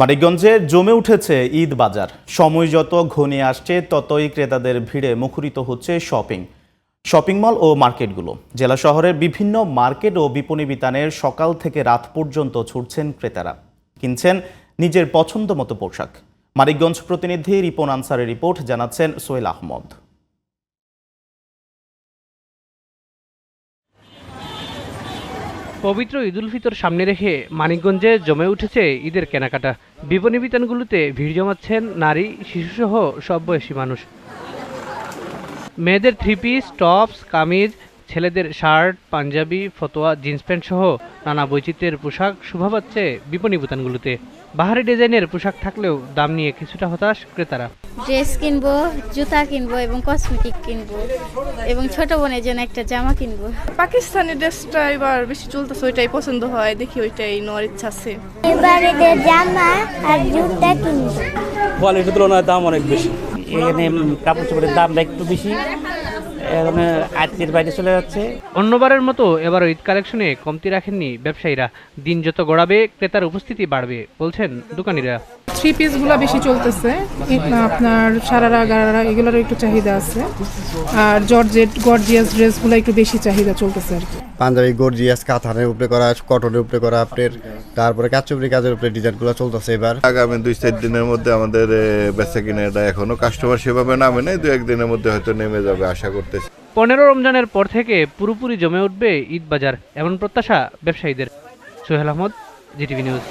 মানিকগঞ্জে জমে উঠেছে ঈদ বাজার। সময় যত ঘনিয়ে আসছে, ততই ক্রেতাদের ভিড়ে মুখরিত হচ্ছে শপিং। শপিং মল ও মার্কেটগুলো। জেলা শহরের বিভিন্ন মার্কেট ও বিপণী বিতানের সকাল থেকে রাত পর্যন্ত ছুটছেন ক্রেতারা। কিনছেন নিজের পছন্দ মতো পোশাক। মানিকগঞ্জ প্রতিনিধি রিপন আনসারের রিপোর্ট জানাচ্ছেন সোহেল আহমদ। পবিত্র ঈদুল ফিতর সামনে রেখে মানিকগঞ্জে জমে উঠেছে ঈদের কেনাকাটা। বিপণী বিতানগুলোতে ভিড় জমাচ্ছেন নারী, শিশুসহ সব বয়সী মানুষ। মেয়েদের থ্রি পিস, টপস, কামিজ ছেলেদের শার্ট পাঞ্জাবি ফতোয়া জিন্স প্যান্ট সহ নানা বৈচিত্র্যের পোশাক শোভা পাচ্ছে বিপণী বিতানগুলোতে বাহারি ডিজাইনের পোশাক থাকলেও দাম নিয়ে কিছুটা হতাশ ক্রেতারা। ড্রেস কিনবো জুতা কিনবো এবং কসমেটিক কিনবো এবং ছোট বোনের জন্য একটা জামা কিনবো। পাকিস্তানি ড্রেসটা এবার বেশি চলতেছে ওইটাই পছন্দ হয় দেখি ওইটাই নেওয়ার ইচ্ছা আছে। এবারে জামা আর জুতা কিনবো। কোয়ালিটির তুলনায় দাম অনেক বেশি। এখানে কাপড় চোপড়ের দামটা একটু বেশি। আজকের বাইরে চলে যাচ্ছে। অন্যবারের মতো এবার ঈদ কালেকশনে কমতি রাখেননি ব্যবসায়ীরা। দিন যত গড়াবে, ক্রেতার উপস্থিতি বাড়বে, বলছেন দোকানিরা। থ্রি পিসগুলো বেশি চলতেছে। আপনার সারারা গারারা এগুলোরও একটু চাহিদা আছে। আর জর্জেট গর্জিয়াস ড্রেসগুলো একটু বেশি চাহিদা চলতেছে আর কি। পাঞ্জাবি গর্জিয়াস কাঁথানের উপরে করা কটনের উপরে করা আপনার তারপরে কাচুপড়ি কাজের উপরে ডিজাইনগুলো চলতেছে এবার। আগামী দুই চার দিনের মধ্যে আমাদের বেচা কিনা এটা এখনও কাস্টমার সেভাবে নামে নাই দু একদিনের মধ্যে হয়তো নেমে যাবে আশা করতেছি। পনেরো রমজানের পর থেকে পুরোপুরি জমে উঠবে ঈদ বাজার এমন প্রত্যাশা ব্যবসায়ীদের। Sohel Ahmed GTV news.